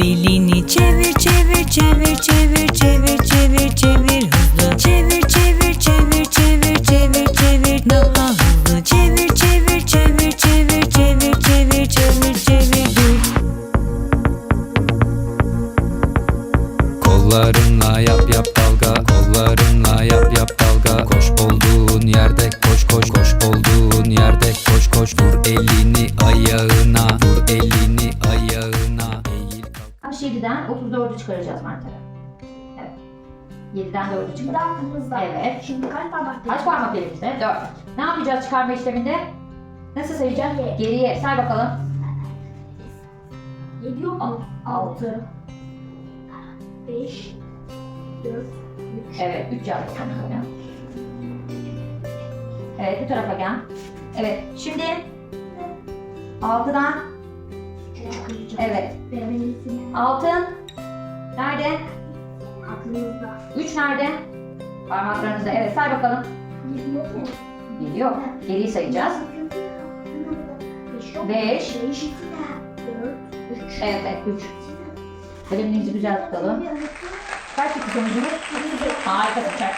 Belini çevir çevir çevir çevir çevir çevir çevir hızlı Çevir çevir çevir çevir çevir çevir daha hızlı Çevir çevir çevir çevir çevir çevir çevir çevir dur Kollarınla yap yap dalga Kollarınla yap yap dalga Koş olduğun yerde koş koş Koş olduğun yerde koş koş Dur elini ayağına çıkaracağız Mert'e. Evet. 7'den 4'ü Bir çıkar. daha aklımızda. Evet. Şimdi kaç parmak Kaç parmak elimizde? 4. Ne yapacağız çıkarma işleminde? Nasıl sayacağız? Geriye. Geriye. Say bakalım. Yedi yok mu? Al- Altı. Beş. Dört. Üç. Evet, 3 yaz bakalım. Evet, bu tarafa gel. Evet, şimdi 6'dan evet. Altın nerede? Aklımızda. 3 nerede? Parmaklarınızda. Evet, say bakalım. Yedi yok mu? Geliyor. Geriyi sayacağız. Beş yok mu? Beş. Beş. Dört. Üç. Evet, evet 3. Kaleminizi güzel tutalım. Kaç sonucumuz? Harika çıkacak.